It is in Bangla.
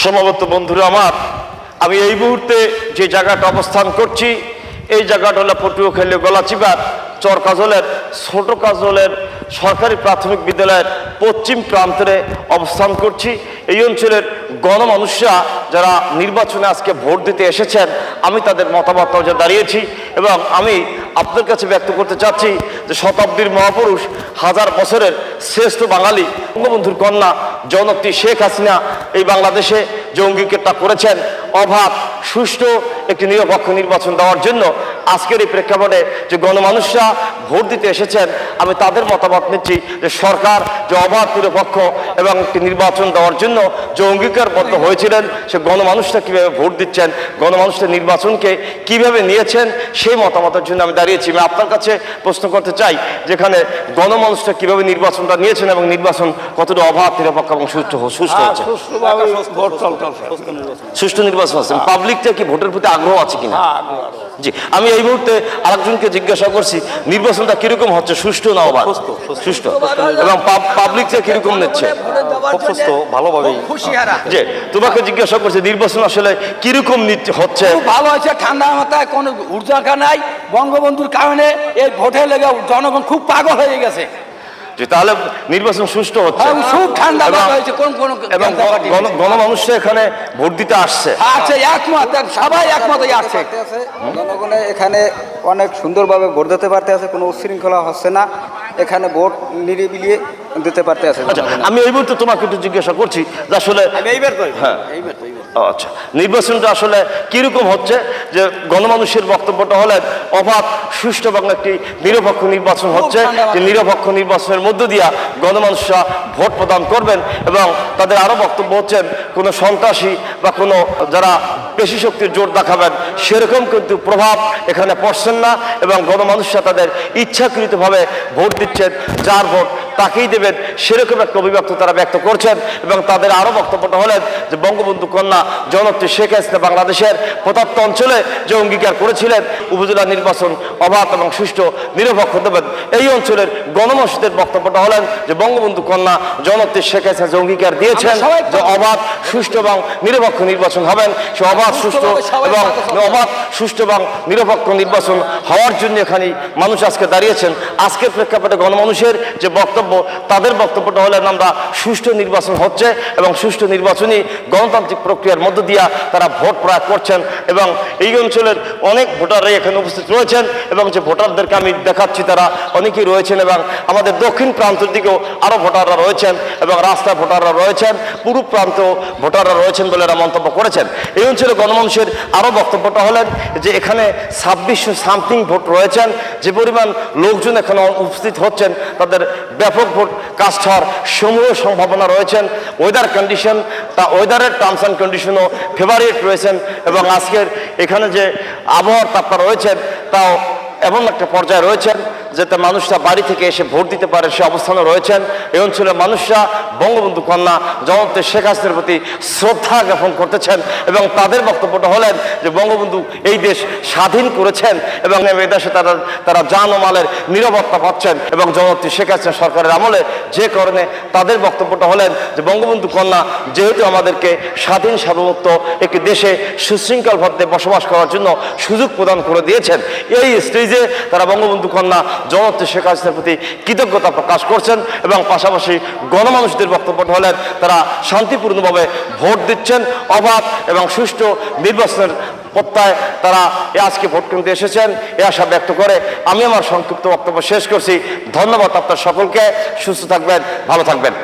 সমাগত বন্ধুরা আমার, আমি এই মুহূর্তে যে জায়গাটা অবস্থান করছি, এই জায়গাটা হলো পটুয়াখালী গলাচিপার চর কাজলের, ছোট কাজলের, সরকারি প্রাথমিক বিদ্যালয়ের পশ্চিম প্রান্তরে অবস্থান করছি। এই অঞ্চলের গণমানুষরা যারা নির্বাচনে আজকে ভোট দিতে এসেছেন, আমি তাদের মতামত দাঁড়িয়েছি এবং আমি আপনার কাছে ব্যক্ত করতে চাচ্ছি যে শতাব্দীর মহাপুরুষ, হাজার বছরের শ্রেষ্ঠ বাঙালি বঙ্গবন্ধুর কন্যা জনত্রী শেখ হাসিনা এই বাংলাদেশে যে অঙ্গীকারটা করেছেন। অভাব সুষ্ঠু একটি নিরপেক্ষ নির্বাচন দেওয়ার জন্য আজকের এই প্রেক্ষাপটে যে গণমানুষরা ভোট দিতে এসেছেন, আমি তাদের মতামত নিচ্ছি যে সরকার যে অবাধ, নিরপেক্ষ এবং একটি নির্বাচন দেওয়ার জন্য যে অঙ্গীকারবদ্ধ হয়েছিলেন, সে গণমানুষরা কীভাবে ভোট দিচ্ছেন গণমানুষরা নির্বাচনকে কীভাবে নিয়েছেন, সেই মতামতের জন্য আমি দাঁড়িয়েছি। আমি আপনার কাছে প্রশ্ন করতে চাই যেখানে গণমানুষরা কীভাবে নির্বাচনটা নিয়েছেন এবং নির্বাচন কতটা অভাব নিরপেক্ষ এবং সুস্থ সুষ্ঠু হচ্ছে সুষ্ঠুভাবে সুষ্ঠু নির্বাচন। আছে। পাবলিকটা কি ভোটের প্রতি আগ্রহ আছে কিনা? জি আমি এই মুহূর্তে আরেকজনকে জিজ্ঞাসা করছি নির্বাচনটা কীরকম হচ্ছে সুষ্ঠু না অবাধ? সুষ্ঠু এবং পাবলিকটা কীরকম নিচ্ছে? সুস্থ ভালোভাবেই। যে তোমাকে জিজ্ঞাসা করছি নির্বাচন আসলে কীরকম নিচ্ছে- হচ্ছে? ভালো হয়েছে ঠান্ডা মাথায় কোনো উর্জাকা নাই বঙ্গবন্ধুর কারণে এই ভোটে লেগে জনগণ খুব পাগল হয়ে গেছে। যে তাহলে নির্বাচন সুষ্ঠু হচ্ছে। খুব ঠান্ডা হয়েছে কোন কোন এবং গণ- গণমানুষরা এখানে ভোট দিতে আসছে। আছে একমত সবাই একমত হয়ে আছে। জনগণে এখানে অনেক সুন্দরভাবে ভোট দিতে পারতে আছে কোনো উচ্ছৃঙ্খলা হচ্ছে না এখানে ভোট নিরিবিলিয়ে দিতে পারতে আছে আচ্ছা আমি এই মুহূর্তে তোমাকে একটু জিজ্ঞাসা করছি যে আসলে হ্যাঁ। ও, আচ্ছা। নির্বাচনটা আসলে কীরকম হচ্ছে যে গণমানুষের বক্তব্যটা হলে অবাধ সুষ্ঠু এবং একটি নিরপেক্ষ নির্বাচন হচ্ছে। যে নিরপেক্ষ নির্বাচনের মধ্য দিয়া গণমানুষরা ভোট প্রদান করবেন এবং তাদের আরও বক্তব্য হচ্ছে কোনো সন্ত্রাসী বা কোনো যারা পেশি শক্তির জোর দেখাবেন। সেরকম কিন্তু প্রভাব এখানে পড়ছেন না এবং গণমানুষরা তাদের ইচ্ছাকৃতভাবে ভোট দিচ্ছেন যার ভোট তাকেই দেবেন সেরকম একটা অভিব্যক্ত তারা ব্যক্ত করছেন এবং তাদের আরও বক্তব্যটা হলেন যে বঙ্গবন্ধু কন্যা জনত্রী শেখ হাসিনা বাংলাদেশের প্রত্যন্ত অঞ্চলে যে অঙ্গীকার করেছিলেন উপজেলা নির্বাচন অবাধ এবং সুষ্ঠু নিরপেক্ষ দেবেন। এই অঞ্চলের গণমানুষদের বক্তব্যটা হলেন যে বঙ্গবন্ধু কন্যা জনত্রী শেখ হাসিনা যে অঙ্গীকার দিয়েছেন যে অবাধ সুষ্ঠু এবং নিরপেক্ষ নির্বাচন হবেন সে অবাধ সুষ্ঠু সবাই এবং অবাধ সুষ্ঠু এবং নিরপেক্ষ নির্বাচন হওয়ার জন্য এখানে মানুষ আজকে দাঁড়িয়েছেন। আজকের প্রেক্ষাপটে গণমানুষের যে বক্তব্য তাদের বক্তব্যটা হলেন আমরা সুষ্ঠু নির্বাচন হচ্ছে এবং সুষ্ঠু নির্বাচনী গণতান্ত্রিক প্রক্রিয়ার মধ্য দিয়া তারা ভোট প্রয়োগ করছেন এবং এই অঞ্চলের অনেক ভোটাররাই এখানে উপস্থিত রয়েছেন এবং যে ভোটারদেরকে আমি দেখাচ্ছি তারা অনেকেই রয়েছেন এবং আমাদের দক্ষিণ প্রান্তের দিকেও আরও ভোটাররা রয়েছেন এবং রাস্তায় ভোটাররা রয়েছেন পূর্ব প্রান্তেও ভোটাররা রয়েছেন বলে এরা মন্তব্য করেছেন। এই অঞ্চলে গণমানুষের আরও বক্তব্যটা হলেন যে এখানে ছাব্বিশশো সামথিং ভোট রয়েছেন, যে পরিমাণ লোকজন এখানে উপস্থিত হচ্ছেন, তাদের ব্যাপক ভোট কাস্ট হওয়ার সমূহ সম্ভাবনা রয়েছেন। ওয়েদার কন্ডিশন তা ওয়েদারের টার্মস অ্যান্ড কন্ডিশনও ফেভারিট রয়েছেন এবং আজকের এখানে যে আবহাওয়ার তাপমাত্রা রয়েছেন তাও এমন একটা পর্যায়ে রয়েছেন। যাতে মানুষরা বাড়ি থেকে এসে ভোট দিতে পারে, সে অবস্থানে রয়েছেন। এই অঞ্চলের মানুষরা বঙ্গবন্ধু কন্যা জগতে শেখ হাসিনার প্রতি শ্রদ্ধা জ্ঞাপন করতেছেন এবং তাদের বক্তব্যটা হলেন যে বঙ্গবন্ধু এই দেশ স্বাধীন করেছেন এবং এই দেশে তারা তারা মালের নিরাপত্তা পাচ্ছেন এবং জগত্রী শেখ হাসিনা সরকারের আমলে যে কারণে তাদের বক্তব্যটা হলেন যে বঙ্গবন্ধু কন্যা যেহেতু আমাদেরকে স্বাধীন সার্বভৌমত্ব একটি দেশে সুশৃঙ্খলভাবে বসবাস করার জন্য সুযোগ প্রদান করে দিয়েছেন, এই স্টেজে তারা বঙ্গবন্ধু কন্যা জগত্রী শেখ হাসিনার প্রতি কৃতজ্ঞতা প্রকাশ করছেন এবং পাশাপাশি গণমানুষদের বক্তব্য হলেন তারা শান্তিপূর্ণভাবে ভোট দিচ্ছেন, অবাধ এবং সুষ্ঠু নির্বাচনের প্রত্যয় তারা আজকে ভোট কেন্দ্রে এসেছেন। এ আশা ব্যক্ত করে আমি আমার সংক্ষিপ্ত বক্তব্য শেষ করছি। ধন্যবাদ আপনার সকলকে। সুস্থ থাকবেন, ভালো থাকবেন।